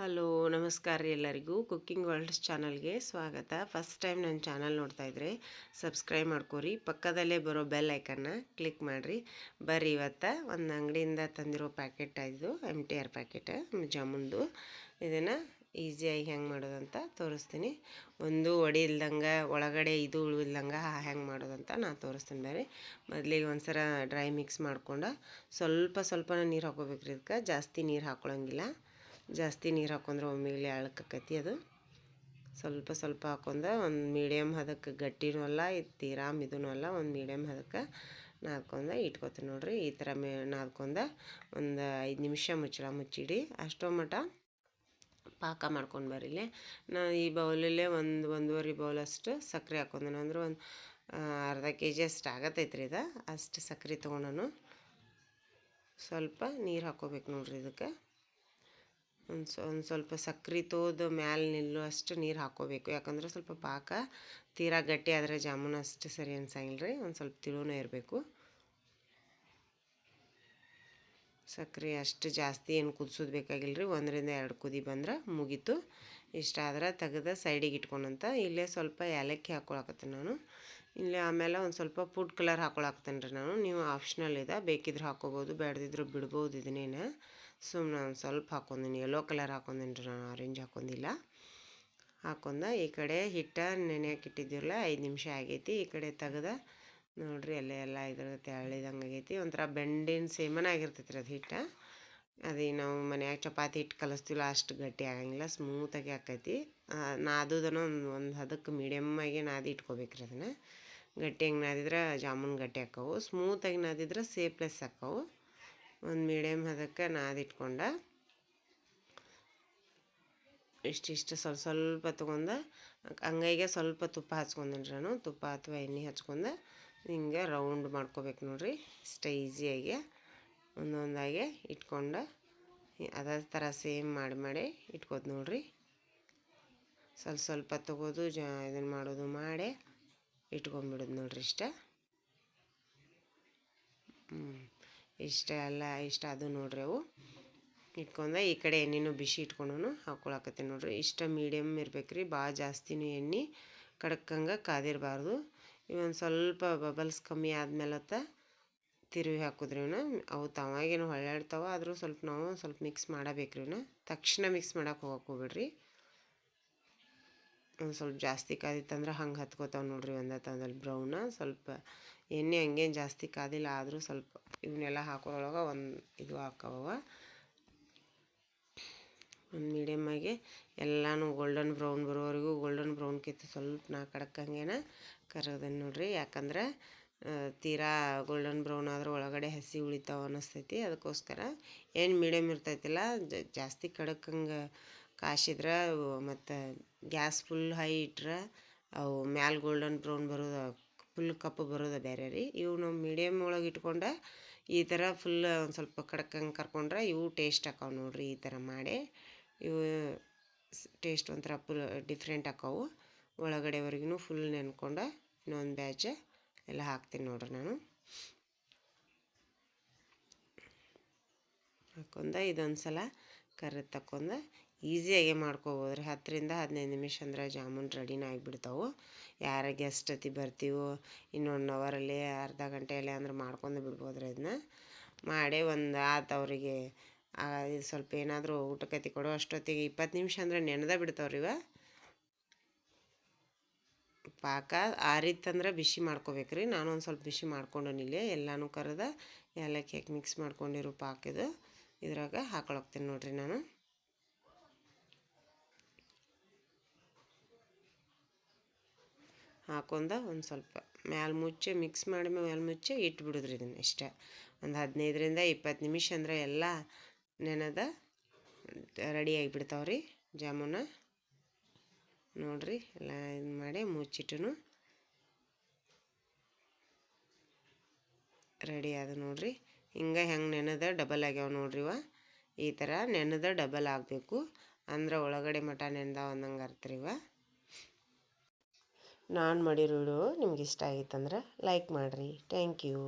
Hello, ನಮಸ್ಕಾರ ರೀ ಎಲ್ಲರಿಗೂ. ಕುಕ್ಕಿಂಗ್ ವರ್ಲ್ಡ್ಸ್ ಚಾನಲ್ಗೆ ಸ್ವಾಗತ. ಫಸ್ಟ್ ಟೈಮ್ ನನ್ನ ಚಾನಲ್ ನೋಡ್ತಾ ಇದ್ರೆ ಸಬ್ಸ್ಕ್ರೈಬ್ ಮಾಡ್ಕೊರಿ. ಪಕ್ಕದಲ್ಲೇ ಬರೋ ಬೆಲ್ ಐಕನ್ನ ಕ್ಲಿಕ್ ಮಾಡಿರಿ. ಬರ್ರಿ ಇವತ್ತು ಒಂದು ಅಂಗಡಿಯಿಂದ ತಂದಿರೋ ಪ್ಯಾಕೆಟ್ ಇದು ಎಂ ಟಿ ಆರ್ ಪ್ಯಾಕೆಟ್ ಜಾಮೂನ್ದು. ಇದನ್ನು ಈಸಿಯಾಗಿ ಹೆಂಗೆ ಮಾಡೋದಂತ ತೋರಿಸ್ತೀನಿ. ಒಂದು ಒಡಿ ಇಲ್ದಂಗೆ, ಒಳಗಡೆ ಇದು ಇಲ್ದಂಗೆ ಹೆಂಗೆ ಮಾಡೋದಂತ ನಾನು ತೋರಿಸ್ತೀನಿ ಬೇರೆ ಮೊದಲಿಗೆ ಒಂದ್ಸಲ ಡ್ರೈ ಮಿಕ್ಸ್ ಮಾಡ್ಕೊಂಡು ಸ್ವಲ್ಪ ಸ್ವಲ್ಪ ನೀರು ಹಾಕೋಬೇಕ್ರಿ ಇದಕ್ಕೆ. ಜಾಸ್ತಿ ನೀರು ಹಾಕೊಳಂಗಿಲ್ಲ. ಜಾಸ್ತಿ ನೀರು ಹಾಕೊಂಡ್ರೆ ಒಮ್ಮೆಲೆ ಅಳಕಕ್ಕೈತಿ ಅದು. ಸ್ವಲ್ಪ ಸ್ವಲ್ಪ ಹಾಕೊಂಡ ಒಂದು ಮೀಡಿಯಮ್ ಹದಕ್ಕೆ ಗಟ್ಟಿನೂ ಅಲ್ಲ ಇದು ತೀರಾ ಮಿದುನೂ ಅಲ್ಲ, ಒಂದು ಮೀಡಿಯಮ್ ಹದಕ್ಕೆ ನಾದ್ಕೊಂಡ ಇಟ್ಕೊತೀನಿ ನೋಡ್ರಿ. ಈ ಥರ ಮೇ, ನಾದ್ಕೊಂಡ ಒಂದು ಐದು ನಿಮಿಷ ಮುಚ್ಚಳ, ಮುಚ್ಚಿಡಿ. ಅಷ್ಟೋ ಮಟ ಪಾಕ ಮಾಡ್ಕೊಂಡು ಬರೀಲಿ. ನಾ ಈ ಬೌಲಲ್ಲೇ ಒಂದು, ಒಂದೂವರೆ ಅಷ್ಟು ಸಕ್ಕರೆ ಹಾಕೊಂಡೆ ಅಂದ್ರೆ ಒಂದು ಅರ್ಧ ಕೆ ಜಿ ಅಷ್ಟು ಆಗತ್ತೈತ್ರಿ ಇದು. ಅಷ್ಟು ಸಕ್ಕರೆ ತೊಗೊಂಡನು. ಸ್ವಲ್ಪ ನೀರು ಹಾಕೋಬೇಕು ನೋಡ್ರಿ ಇದಕ್ಕೆ. ಒಂದು ಒಂದು ಸ್ವಲ್ಪ ಸಕ್ರೆ ತೋದು ಮ್ಯಾಲೆ ನಿಲ್ಲೋ ಅಷ್ಟು ನೀರು ಹಾಕ್ಕೋಬೇಕು ಯಾಕಂದ್ರೆ ಸ್ವಲ್ಪ ಪಾಕ ತೀರಾ ಗಟ್ಟಿ ಆದರೆ ಜಾಮೂನು ಅಷ್ಟು ಸರಿ ಅನ್ಸಂಗಿಲ್ಲ ರೀ ಒಂದು ಸ್ವಲ್ಪ ತಿಳುನೇ ಇರಬೇಕು. ಸಕ್ರೆ ಅಷ್ಟು ಜಾಸ್ತಿ ಏನು ಕುದಿಸೋದು ಬೇಕಾಗಿಲ್ಲ ರೀ ಒಂದರಿಂದ ಎರಡು ಕುದಿ ಬಂದ್ರೆ ಮುಗೀತು. ಇಷ್ಟಾದ್ರೆ ತೆಗೆದು ಸೈಡಿಗೆ ಇಟ್ಕೊಂಡಂತ ಇಲ್ಲೇ ಸ್ವಲ್ಪ ಏಲಕ್ಕಿ ಹಾಕೊಳಕತ್ತೀನಿ ನಾನು. ಇಲ್ಲೇ ಆಮೇಲೆ ಒಂದು ಸ್ವಲ್ಪ ಫುಡ್ ಕಲರ್ ಹಾಕೊಳಕತ್ತೀನಿ ರೀ ನಾನು. ನೀವು ಆಪ್ಷನಲ್ ಇದೆ. ಬೇಕಿದ್ರೆ ಹಾಕೋಬೋದು, ಬೇಡದಿದ್ರು ಬಿಡ್ಬೋದು ಇದನ್ನೇನು. ಸುಮ್ಮನೆ ಒಂದು ಸ್ವಲ್ಪ ಹಾಕೊಂದಿನಿ ಯೆಲ್ಲೋ ಕಲರ್ ಹಾಕೊಂದಿನಿ ರೀ ನಾನು ಆರೆಂಜ್ ಹಾಕೊಂಡಿಲ್ಲ ಹಾಕೊಂದ ಈ ಕಡೆ ಹಿಟ್ಟ ನೆನೆಯಕ್ಕೆ ಇಟ್ಟಿದ್ದೀರಲ್ಲ ಐದು ನಿಮಿಷ ಆಗೈತಿ. ಈ ಕಡೆ ತೆಗ್ದ ನೋಡಿರಿ ಎಲ್ಲ ಎಲ್ಲ ಇದ್ರ ತೆಳ್ಳಿದಂಗೆ ಆಗೈತಿ. ಒಂಥರ ಬೆಂಡಿನ ಸೇಮನ ಆಗಿರ್ತೈತಿ ರೀ ಅದು ಹಿಟ್ಟು. ಅದೇ ನಾವು ಮನ್ಯಾಗ ಚಪಾತಿ ಹಿಟ್ಟು ಕಲಿಸ್ತೀವಲ್ಲ, ಅಷ್ಟು ಗಟ್ಟಿ ಆಗಂಗಿಲ್ಲ ಸ್ಮೂತಾಗಿ ಆಕೈತಿ. ನಾದೋದನ್ನು ಒಂದು ಒಂದು ಹದಕ್ಕೆ ಮೀಡಿಯಮ್ಮಾಗಿ ನಾದಿ ಇಟ್ಕೋಬೇಕ್ರಿ ಅದನ್ನು. ಗಟ್ಟಿಯಾಗಿ ನಾದಿದ್ರೆ ಜಾಮೂನ್ ಗಟ್ಟಿ ಆಕ್ಕವು ಸ್ಮೂತಾಗಿ ನಾದಿದ್ರೆ ಸೇಪ್ಲೆಸ್ ಆಕ್ಕವು ಒಂದು ಮೀಡಿಯಮ್ ಹದಕ್ಕೆ ನಾದಿಟ್ಕೊಂಡ ಇಷ್ಟಿಷ್ಟು ಸ್ವಲ್ಪ ಸ್ವಲ್ಪ ತೊಗೊಂಡು ಅಂಗೈಗೆ ಸ್ವಲ್ಪ ತುಪ್ಪ ಹಚ್ಕೊಂಡೇನಿ ನಾನು. ತುಪ್ಪ ಅಥವಾ ಎಣ್ಣೆ ಹಚ್ಕೊಂಡು ಹಿಂಗೆ ರೌಂಡ್ ಮಾಡ್ಕೋಬೇಕು ನೋಡ್ರಿ. ಇಷ್ಟ ಈಸಿಯಾಗಿ ಒಂದೊಂದಾಗೆ ಇಟ್ಕೊಂಡು ಅದೇ ಥರ ಸೇಮ್ ಮಾಡಿ ಮಾಡಿ ಇಟ್ಕೋದು ನೋಡ್ರಿ. ಸ್ವಲ್ಪ ಸ್ವಲ್ಪ ತೊಗೋದು, ಜ ಇದನ್ನು ಮಾಡೋದು ಮಾಡಿ ಇಟ್ಕೊಂಬಿಡೋದು ನೋಡ್ರಿ ಇಷ್ಟ. ಹ್ಞೂ ಇಷ್ಟ ಅಲ್ಲ ಇಷ್ಟ ಅದು ನೋಡ್ರಿ ಅವು. ಇಟ್ಕೊಂಡ ಈ ಕಡೆ ಎಣ್ಣೆನೂ ಬಿಸಿ ಇಟ್ಕೊಂಡು ಹಾಕ್ಕೊಳಕತ್ತೆ ನೋಡ್ರಿ. ಇಷ್ಟ ಮೀಡಿಯಮ್ ಇರ್ಬೇಕು ರೀ ಭಾಳ ಜಾಸ್ತಿನೂ ಎಣ್ಣೆ ಕಡಕ್ಕಂಗೆ ಕಾದಿರಬಾರ್ದು. ಇವೊಂದು ಸ್ವಲ್ಪ ಬಬಲ್ಸ್ ಕಮ್ಮಿ ಆದ್ಮೇಲತ್ತ ತಿರುವಿ ಹಾಕಿದ್ರಿ ಇವನ್ನ ಅವು ತಾವಾಗೇನು ಹೊಳ್ಳಾಡ್ತಾವೆ ಆದರೂ ಸ್ವಲ್ಪ ನಾವು ಸ್ವಲ್ಪ ಮಿಕ್ಸ್ ಮಾಡಬೇಕ್ರಿ ಇವನ್ನ ತಕ್ಷಣ ಮಿಕ್ಸ್ ಮಾಡೋಕೆ ಹೋಗಕ್ಕೆ ಹೋಗ್ಬೇಡ್ರಿ. ಒಂದು ಸ್ವಲ್ಪ ಜಾಸ್ತಿ ಕಾದಿತ್ತಂದ್ರೆ ಹಂಗೆ ಹತ್ಕೋತಾವೆ ನೋಡ್ರಿ ಒಂದೇ ತನದಲ್ಲಿ ಬ್ರೌನ ಸ್ವಲ್ಪ ಎಣ್ಣೆ ಹಂಗೇನು ಜಾಸ್ತಿ ಕಾದಿಲ್ಲ ಆದರೂ ಸ್ವಲ್ಪ ಇವನ್ನೆಲ್ಲ ಹಾಕೋದ್ರೊಳಗೆ ಒಂದು ಇದು ಹಾಕವ ಒಂದು ಮೀಡಿಯಮ್ಮಾಗಿ ಎಲ್ಲನೂ ಗೋಲ್ಡನ್ ಬ್ರೌನ್ ಬರೋವರೆಗೂ ಗೋಲ್ಡನ್ ಬ್ರೌನ್ಕಿತ್ತು ಸ್ವಲ್ಪ ನಾ ಕಡಕಂಗೇನ ಕರಗದೇನೆ ನೋಡಿರಿ. ಯಾಕಂದ್ರೆ ತೀರಾ ಗೋಲ್ಡನ್ ಬ್ರೌನ್ ಆದ್ರೆ ಒಳಗಡೆ ಹಸಿ ಉಳಿತಾವ ಅನ್ನಿಸ್ತೈತಿ ಅದಕ್ಕೋಸ್ಕರ ಏನು ಮೀಡಿಯಮ್ ಇರ್ತೈತಿಲ್ಲ ಜಾಸ್ತಿ ಕಡಕ್ಕಂಗೆ ಕಾಸಿದ್ರೆ ಮತ್ತು ಗ್ಯಾಸ್ ಫುಲ್ ಹೈ ಇಟ್ರೆ ಅವು ಮ್ಯಾಲ ಗೋಲ್ಡನ್ ಬ್ರೌನ್ ಬರೋದು ಫುಲ್ ಕಪ್ಪು ಬರೋದು ಬೇರೆ ರೀ. ಇವು ನಾವು ಮೀಡಿಯಮ್ ಒಳಗೆ ಇಟ್ಕೊಂಡೆ ಈ ಥರ ಫುಲ್ ಒಂದು ಸ್ವಲ್ಪ ಕಡ್ಕಂಗೆ ಕರ್ಕೊಂಡ್ರೆ ಇವು ಟೇಸ್ಟ್ ಹಾಕಾವು ನೋಡಿರಿ ಈ ಥರ ಮಾಡಿ. ಇವು ಟೇಸ್ಟ್ ಒಂಥರ ಫುಲ್ ಡಿಫ್ರೆಂಟ್ ಹಾಕಾವು ಒಳಗಡೆವರೆಗೂ ಫುಲ್ ನೆನ್ಕೊಂಡು ಇನ್ನೊಂದು ಬ್ಯಾಚ್ ಎಲ್ಲ ಹಾಕ್ತೀನಿ ನೋಡ್ರಿ ನಾನು. ಹಾಕೊಂಡ ಇದೊಂದು ಸಲ ಕರ್ದು ತಕ್ಕೊಂಡು ಈಸಿಯಾಗೆ ಮಾಡ್ಕೋಬೋದು ರೀ ಹತ್ತರಿಂದ ಹದಿನೈದು ನಿಮಿಷ ಅಂದ್ರೆ ಜಾಮೂನ್ ರೆಡಿನ ಆಗಿಬಿಡ್ತಾವೆ. ಯಾರ ಗೆಸ್ಟ್ ಅತಿ ಬರ್ತೀವೋ ಇನ್ನೊಂದು ಅವರಲ್ಲಿ ಅರ್ಧ ಗಂಟೆಯಲ್ಲಿ ಅಂದ್ರೆ ಮಾಡ್ಕೊಂಡು ಬಿಡ್ಬೋದು ರೀ ಅದನ್ನ ಮಾಡಿ ಒಂದು ಆತು ಅವರಿಗೆ ಇದು ಸ್ವಲ್ಪ ಏನಾದರೂ ಊಟಕತಿ ಕೊಡೋ ಅಷ್ಟೊತ್ತಿಗೆ ಇಪ್ಪತ್ತು ನಿಮಿಷ ಅಂದ್ರೆ ನೆನೆದ ಬಿಡ್ತಾವ್ರಿ ಇವ. ಪಾಕ ಆರಿತ್ತಂದ್ರೆ ಬಿಸಿ ಮಾಡ್ಕೋಬೇಕ್ರಿ. ನಾನು ಒಂದು ಸ್ವಲ್ಪ ಬಿಸಿ ಮಾಡ್ಕೊಂಡನಿಲ್ಲೇ ಎಲ್ಲನೂ ಕರೆದ ಹಾಕಿ ಮಿಕ್ಸ್ ಮಾಡ್ಕೊಂಡಿರೋ ಪಾಕಿದು ಇದ್ರಾಗ ಹಾಕೊಳಕ್ತೀನಿ ನೋಡ್ರಿ ನಾನು. ಹಾಕೊಂಡ ಒಂದು ಸ್ವಲ್ಪ ಮ್ಯಾಲ ಮುಚ್ಚೆ ಮಿಕ್ಸ್ ಮಾಡಿ ಮ್ಯಾಲೆ ಮುಚ್ಚೆ ಇಟ್ಬಿಡುದ್ರಿ ಇದನ್ನು ಇಷ್ಟ. ಒಂದು ಹದಿನೈದರಿಂದ ಇಪ್ಪತ್ತು ನಿಮಿಷ ಅಂದ್ರೆ ಎಲ್ಲ ನೆನೆದ ರೆಡಿ ಆಗಿಬಿಡ್ತಾವ್ರಿ ಜಾಮೂನ. ನೋಡ್ರಿ ಎಲ್ಲ ಇದು ಮಾಡಿ ಮುಚ್ಚಿಟ್ಟು ರೆಡಿ ಆದ ನೋಡ್ರಿ. ಹಿಂಗೆ ಹೆಂಗೆ ನೆನೆದ ಡಬಲ್ ಆಗ್ಯಾವ ನೋಡ್ರಿ ಇವ. ಈ ಥರ ನೆನೆದ ಡಬಲ್ ಆಗಬೇಕು. ಅಂದ್ರೆ ಒಳಗಡೆ ಮಟ ನೆನೆದಾವ ಅನ್ನಂಗೆ ಅರ್ಥ ರೀ ಇವ. ನಾನು ಮಾಡಿರೋ ವಿಡಿಯೋ ನಿಮ್ಗೆ ಇಷ್ಟ ಆಗಿತ್ತಂದ್ರೆ ಲೈಕ್ ಮಾಡಿರಿ. Thank you